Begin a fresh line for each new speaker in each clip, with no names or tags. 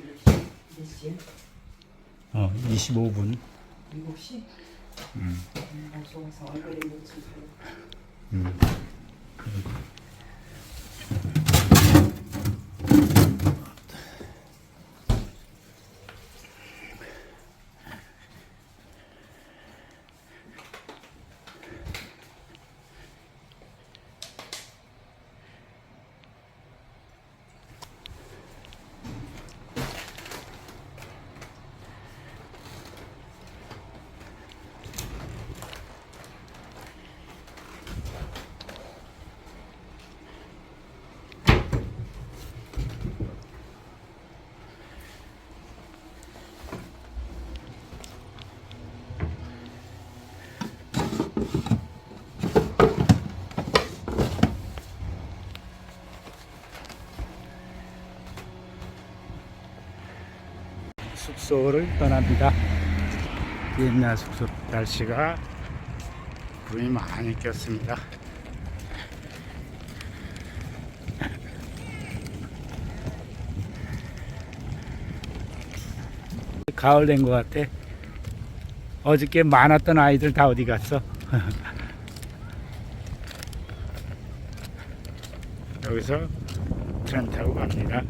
몇 시에?
어, 25분.
7시?
음.
음, 좋아서 얼굴에 묻힌
음. 숙소를 떠납니다. 옛날 숙소 날씨가 구름이 많이 꼈습니다. 가을 된 것 같아. 어저께 많았던 아이들 다 어디 갔어? 여기서 트램 타고 갑니다.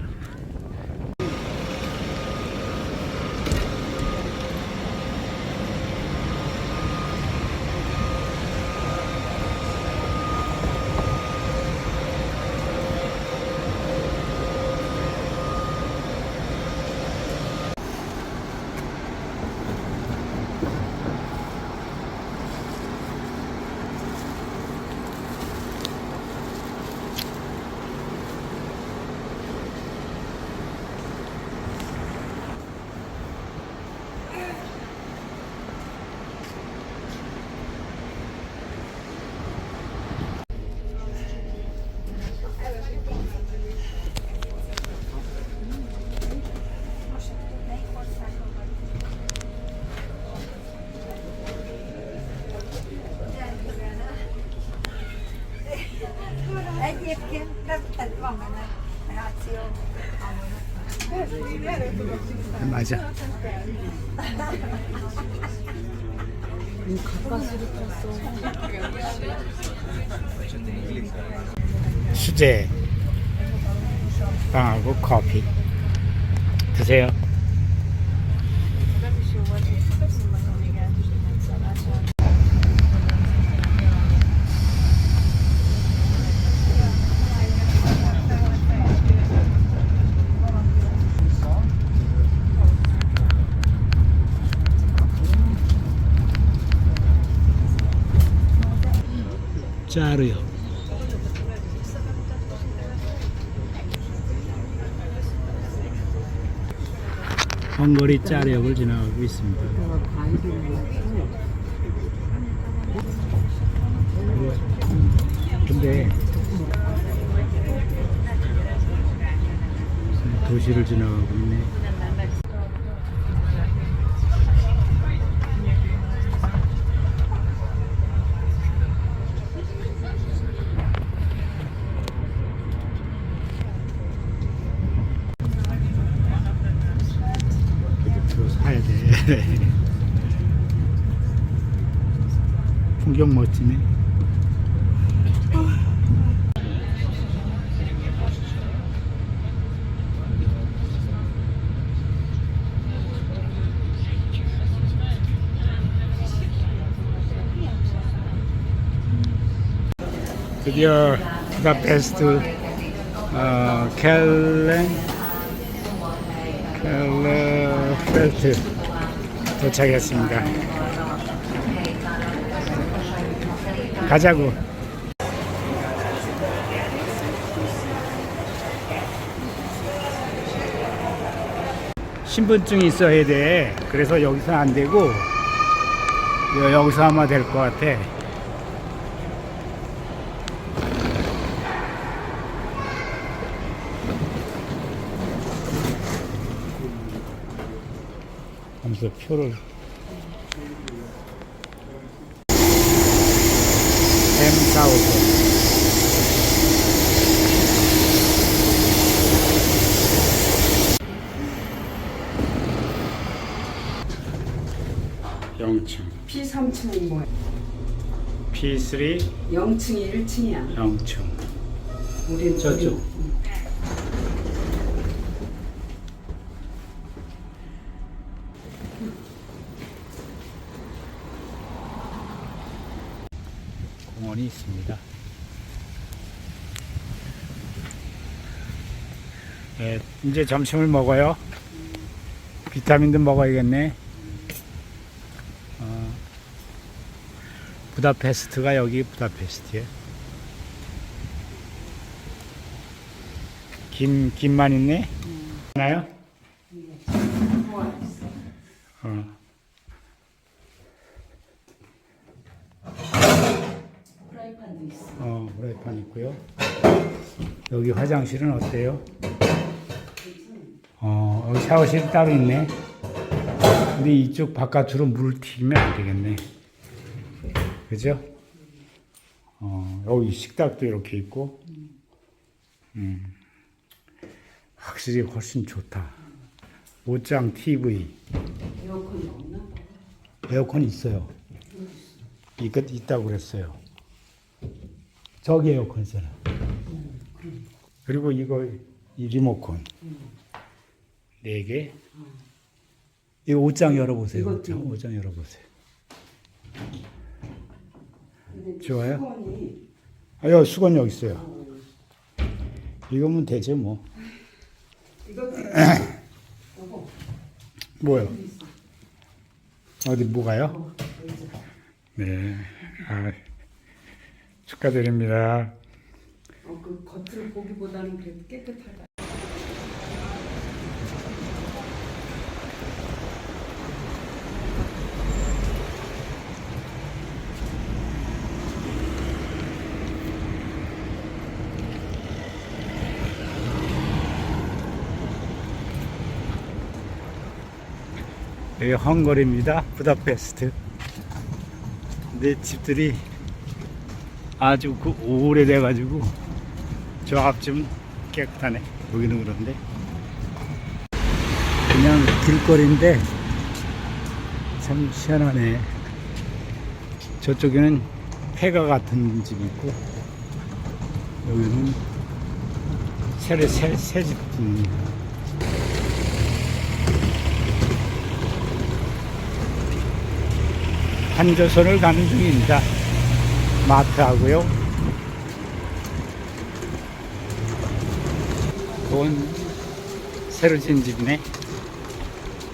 맞아. 수제 빵하고 커피 드세요. 짜르요. 헝거리 짜르역을 지나가고 있습니다. 근데 도시를 지나가고 있네. 드디어 부다페스트 어, 켈렌 켈레펠트 도착했습니다. 가자고. 신분증이 있어야 돼. 그래서 여기서 안 되고 여- 여기서 하면 될것 같아. 그래서 표를
M4호선
0층
P3층은 뭐야?
P3
0층이 1층이야.
0층
우리
저쪽. 우리 공원이 있습니다. 네, 이제 점심을 먹어요. 비타민도 먹어야겠네. 어, 부다페스트가 여기 부다페스트에. 김, 김만 있네? 하나요? 어.
프라이팬도 있어.
어, 프라이팬 있고요. 여기 화장실은 어때요? 어, 여기 샤워실이 따로 있네. 근데 이쪽 바깥으로 물을 튀기면 안 되겠네. 그죠? 어, 여기 식탁도 이렇게 있고. 음. 확실히 훨씬 좋다. 옷장 TV.
에어컨이 없나?
에어컨 있어요. 이거 있다고 그랬어요. 저기 에어컨 있잖아. 그리고 이거 이 리모컨 네 개. 이 옷장 열어보세요. 옷장. 옷장 열어보세요. 좋아요?
수건이
아, 여기 수건 여기 있어요. 이거면 되죠 뭐. 뭐요? 어디 뭐가요?
어,
네. 아, 축하드립니다.
어, 그 겉을 보기보다는 그래도 깨끗하다.
여기 헝거리입니다. 부다페스트. 근데 집들이 아주 그 오래돼가지고 저 앞쯤 깨끗하네. 여기는 그런데 그냥 길거리인데 참 시원하네. 저쪽에는 폐가 같은 집이 있고 여기는 새로 새, 새 집입니다. 한조선을 가는 중입니다. 마트하고요. 그건 새로 진 집이네.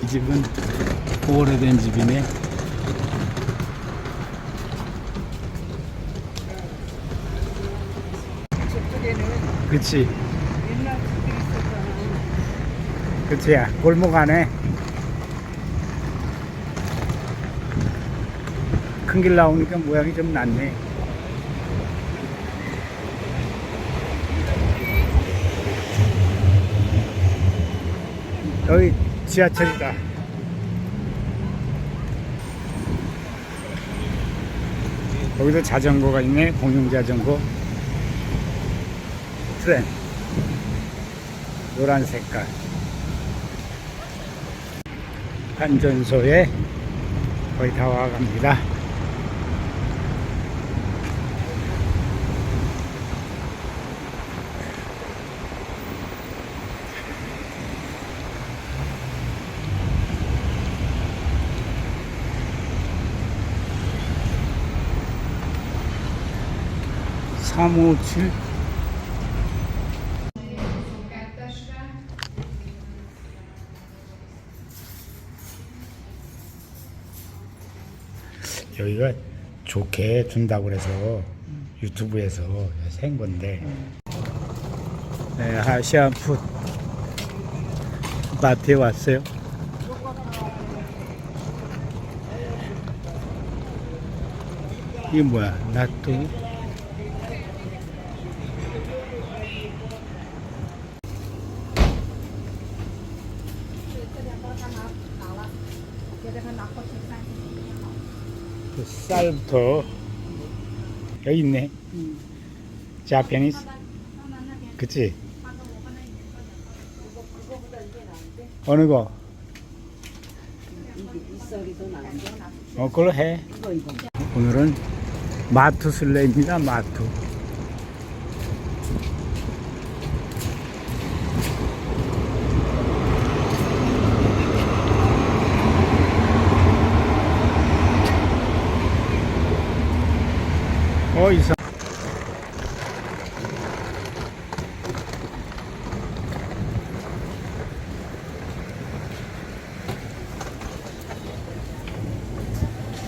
이 집은 오래된 집이네. 그치. 그치야. 골목 안에 큰 길 나오니까 모양이 좀 낫네. 여기 지하철이다. 거기도 자전거가 있네. 공용 자전거. 트렌. 노란 색깔. 환전소에 거의 다 와갑니다. 삼오칠 여기가 좋게 준다고 그래서 유튜브에서 생 건데. 네, 아시안 푸드. 마트에 왔어요. 이게 뭐야? 나또 그 쌀부터 여기 있네. 자페니스. 그치? 어느 거? 어, 그걸로 해. 오늘은 마트 술래입니다, 마트. 어, 이상.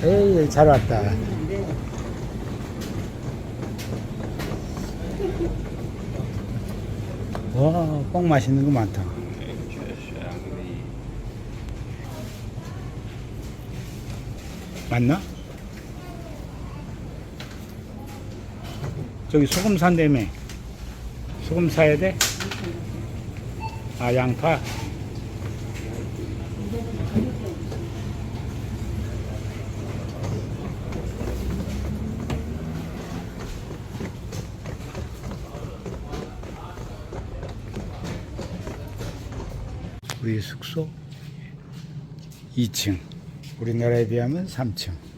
에이, 잘 왔다. 와, 꼭 맛있는 거 많다. 맞나? 저기 소금 산다며. 소금 사야 돼? 아, 양파? 우리 숙소 2층. 우리나라에 비하면 3층.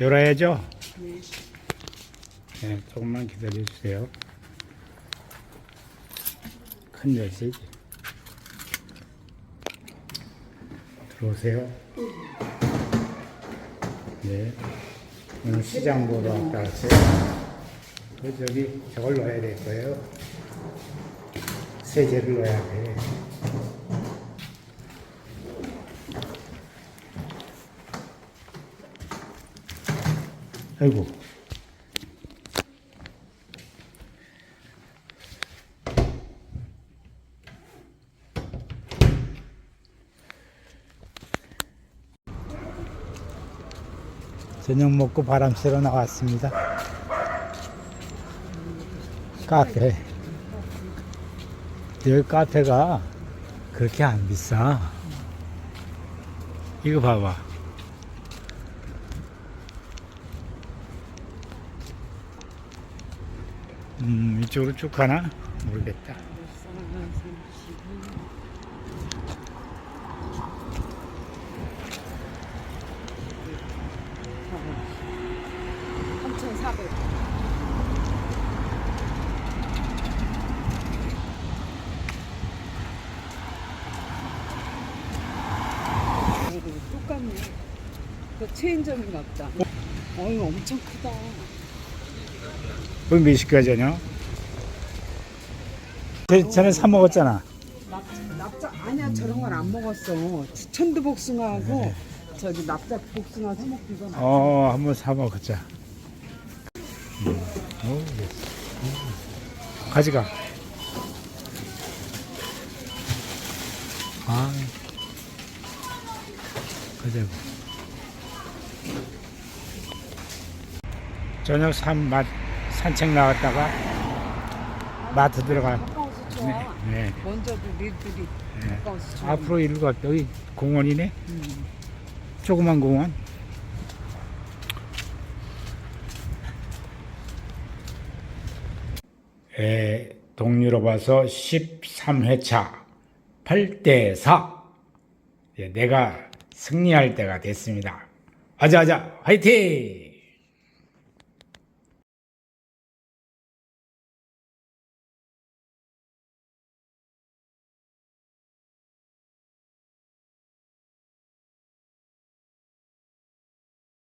열어야죠? 네, 조금만 기다려 주세요. 큰 열쇠지. 들어오세요. 네. 오늘 시장 보러 왔다 왔어요. 그 저기 저걸 넣어야 될 거예요. 세제를 넣어야 돼. 아이고. 저녁 먹고 바람 쐬러 나왔습니다. 카페. 여기 카페가 그렇게 안 비싸. 이거 봐봐. 음, 이쪽으로 쭉 가나? 모르겠다.
삼천사백. 똑같네. 그 체인점인가 보다. 어, 이거 엄청 크다.
거기 몇 시까지 하냐? 저- 전에 사 먹었잖아.
납작, 아니야 저런 건 안 먹었어. 천도 복숭아하고 저기 납작 복숭아 사 먹기가 나.
어, 한번 사 먹자. 음, 오. 음. 가져가. 아, 가자고. 저녁 산, 맛, 산책 나갔다가 마트 들어가. 네, 네.
먼저도 니들이
네.
가까워서 좋아.
앞으로 이리로 가. 여기 공원이네.
음.
조그만 공원. 에, 동유럽 와서 13회차 8대 4. 예, 내가 승리할 때가 됐습니다. 아자아자, 화이팅!